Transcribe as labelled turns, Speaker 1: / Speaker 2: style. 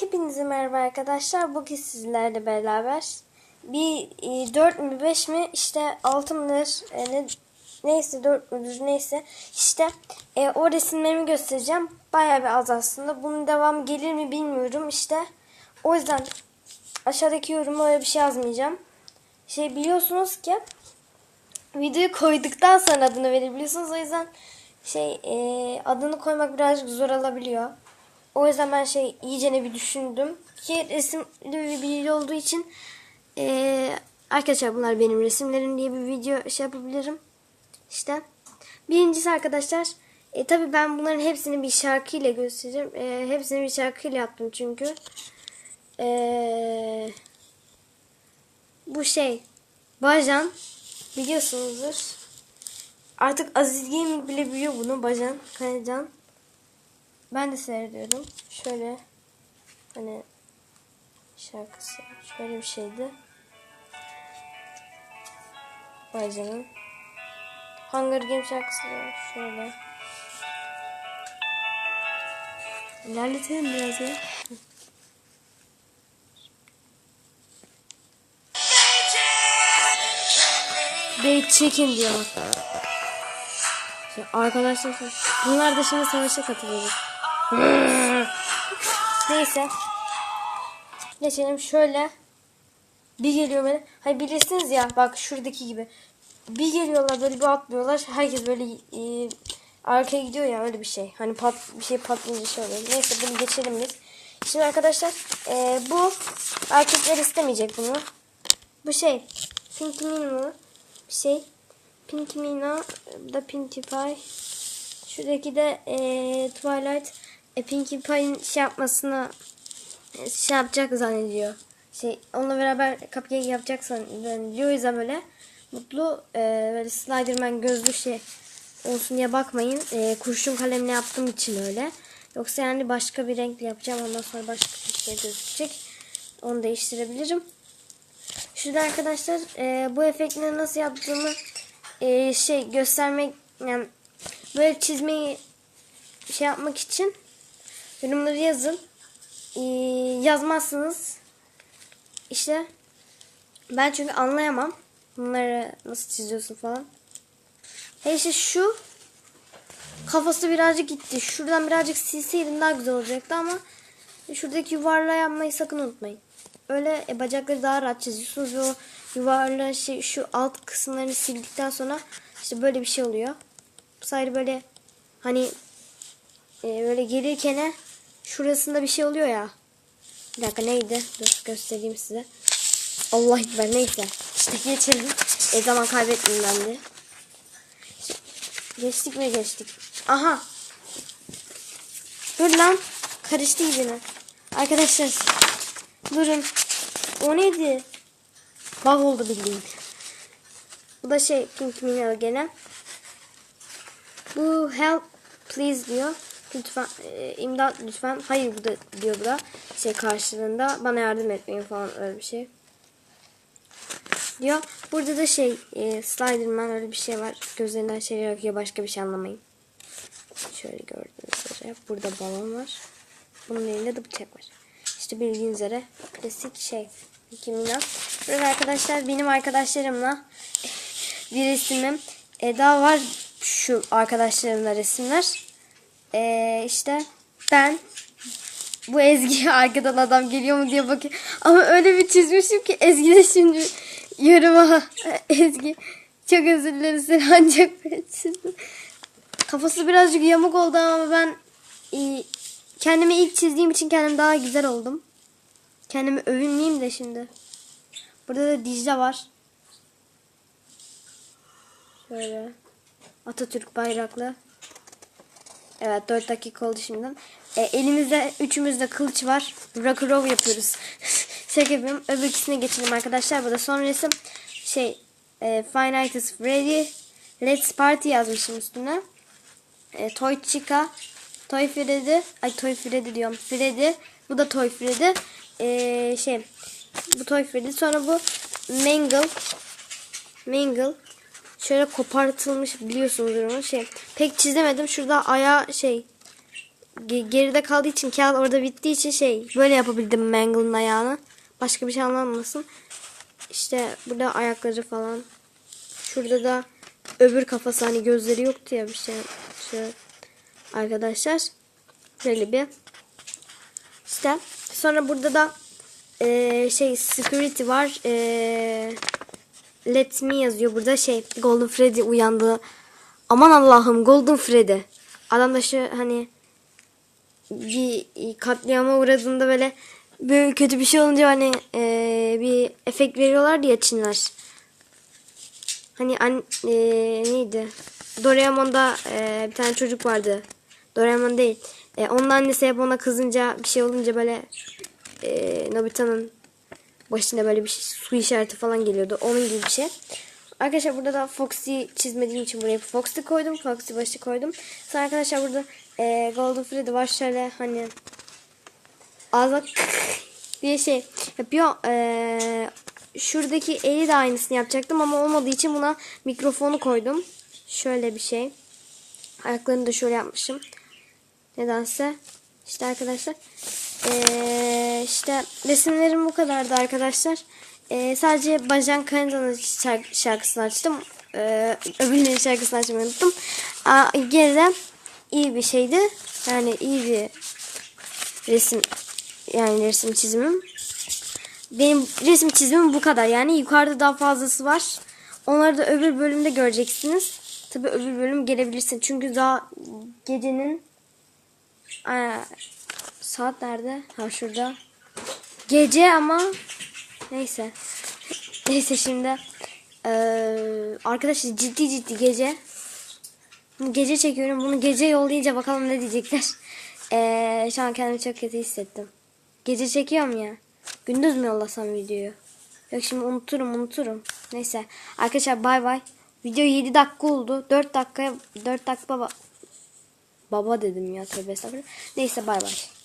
Speaker 1: Hepinize merhaba arkadaşlar. Bugün sizlerle beraber bir e, 4 mü 5 mi işte 6 mıdır e, ne, neyse 4 müdür neyse işte e, o resimlerimi göstereceğim. Bayağı bir az aslında. Bunun devamı gelir mi bilmiyorum işte. O yüzden aşağıdaki yoruma öyle bir şey yazmayacağım. Şey biliyorsunuz ki videoyu koyduktan sonra adını verebiliyorsunuz. O yüzden şey e, adını koymak birazcık zor olabiliyor. O yüzden ben şey iyicene bir düşündüm ki resimli bir video olduğu için e, arkadaşlar bunlar benim resimlerim diye bir video şey yapabilirim. İşte birincisi arkadaşlar e, tabi ben bunların hepsini bir şarkıyla göstereceğim. E, hepsini bir şarkıyla yaptım çünkü. E, bu şey Bajan biliyorsunuzdur. Artık Aziz Gaming bile biliyor bunu Bajan Kayacan. Ben de seyrediyorum. Şöyle hani şarkısı şöyle bir şeydi. Bajan'ın Hunger Games şarkısı şöyle. İlerletelim biraz ya. Bait Chicken diyor arkadaşlar bunlar da şimdi savaşa katılacak. Neyse. Geçelim şöyle. Bir geliyor böyle. Hayır bilirsiniz ya bak şuradaki gibi. Bir geliyorlar böyle bir atlıyorlar. Herkes böyle e, arkaya gidiyor ya öyle bir şey. Hani pat bir şey patlayınca şey oluyor. Neyse bunu geçelim biz. Şimdi arkadaşlar e, bu erkekler istemeyecek bunu. Bu şey Pinky Minimo bir şey. Pinky Mina da Pinkie Pie. Şuradaki de e, Twilight e, Pinkie Pie'nin şey yapmasına e, şey yapacak zannediyor. Şey onunla beraber cupcake yapacak zannediyor. O yüzden böyle mutlu e, böyle Sliderman gözlü şey olsun diye bakmayın. E, kurşun kalemle yaptığım için öyle. Yoksa yani başka bir renkle yapacağım. Ondan sonra başka bir şey gözükecek. Onu değiştirebilirim. Şurada arkadaşlar e, bu efektleri nasıl yaptığımı e, şey göstermek yani böyle çizmeyi şey yapmak için yorumları yazın. E, yazmazsınız. İşte ben çünkü anlayamam. Bunları nasıl çiziyorsun falan. He işte şu kafası birazcık gitti. Şuradan birazcık silseydim daha güzel olacaktı ama şuradaki yuvarlağı yapmayı sakın unutmayın. Öyle e, bacakları daha rahat çiziyorsunuz ve o yuvarlağı şey, şu alt kısımlarını sildikten sonra işte böyle bir şey oluyor. Bu sayede böyle hani e, böyle gelirken şurasında bir şey oluyor ya. Bir dakika neydi? Dur göstereyim size. Allah ekber neyse. İşte geçelim. E zaman kaybetmeyeyim ben de. Geçtik mi geçtik. Aha. Dur lan. Karıştı yine. Arkadaşlar. Durun. O neydi? Bug oldu bildiğin. Bu da şey Pink Minero gene. Bu help please diyor. Lütfen e, imdat lütfen. Hayır bu da diyor bu da. Şey karşılığında bana yardım etmeyin falan öyle bir şey. Diyor. Burada da şey e, Sliderman öyle bir şey var. Gözlerinden şey yakıyor başka bir şey anlamayın. Şöyle gördüğünüz üzere. Burada balon var. Bunun elinde de bıçak var. İşte bildiğiniz üzere klasik şey. Kimina. Burada arkadaşlar benim arkadaşlarımla bir resimim. E, daha var şu arkadaşlarımla resimler. E, işte ben bu Ezgi arkadan adam geliyor mu diye bakıyorum. Ama öyle bir çizmişim ki Ezgi de şimdi yoruma Ezgi çok özür dileriz seni ancak çizdim. Kafası birazcık yamuk oldu ama ben e, kendimi ilk çizdiğim için kendim daha güzel oldum. Kendimi övünmeyeyim de şimdi. Burada da Dicle var. Şöyle. Atatürk bayraklı. Evet 4 dakika oldu şimdiden. E, elimizde üçümüzde kılıç var. Rock roll yapıyoruz. Şaka yapıyorum. Öbür ikisine geçelim arkadaşlar. Bu da son resim. Şey e, Fine Night is Ready. Let's Party yazmışım üstüne. E, Toy Chica. Toy Freddy. Ay Toy Freddy diyorum. Freddy. Bu da Toy Freddy. E, şey bu Toy Freddy. Sonra bu Mangle. Mangle. Şöyle kopartılmış biliyorsunuz onu şey. Pek çizemedim. Şurada ayağı şey ge- geride kaldığı için kağıt orada bittiği için şey böyle yapabildim Mangle'ın ayağını. Başka bir şey anlanmasın. İşte burada ayakları falan. Şurada da öbür kafası hani gözleri yoktu ya bir şey. Şöyle. Arkadaşlar böyle bir işte sonra burada da eee, şey security var. Eee let me yazıyor burada şey Golden Freddy uyandı. Aman Allah'ım Golden Freddy. Adam da şu hani bir katliama uğradığında böyle böyle kötü bir şey olunca hani eee, bir efekt veriyorlar ya Çinler. Hani an, eee, neydi? Doraemon'da eee, bir tane çocuk vardı. Doraemon değil. Eee, onun annesi hep ona kızınca bir şey olunca böyle eee Nobita'nın başına böyle bir şey, su işareti falan geliyordu. Onun gibi bir şey. Arkadaşlar burada da Foxy çizmediğim için buraya Foxy koydum. Foxy başı koydum. Sonra arkadaşlar burada eee, Golden Freddy var. Şöyle hani ağzına diye şey yapıyor. Eee, şuradaki eli de aynısını yapacaktım ama olmadığı için buna mikrofonu koydum. Şöyle bir şey. Ayaklarını da şöyle yapmışım. Nedense. İşte arkadaşlar. Eee işte resimlerim bu kadardı arkadaşlar. Eee, sadece Bajan Kanada'nın şark- şarkısını açtım. Eee öbürlerinin şarkısını açmayı unuttum. Aa, gene de iyi bir şeydi. Yani iyi bir resim yani resim çizimim. Benim resim çizimim bu kadar. Yani yukarıda daha fazlası var. Onları da öbür bölümde göreceksiniz. Tabi öbür bölüm gelebilirsin. Çünkü daha gecenin saat nerede? Ha şurada. Gece ama neyse. Neyse şimdi eee arkadaşlar ciddi ciddi gece gece çekiyorum. Bunu gece yollayınca bakalım ne diyecekler. Eee, şu an kendimi çok kötü hissettim. Gece çekiyorum ya. Gündüz mü yollasam videoyu? Yok şimdi unuturum unuturum. Neyse. Arkadaşlar bay bay. Video 7 dakika oldu. 4 dakikaya 4 dakika baba, baba dedim ya tövbe estağfurullah. Neyse bay bay.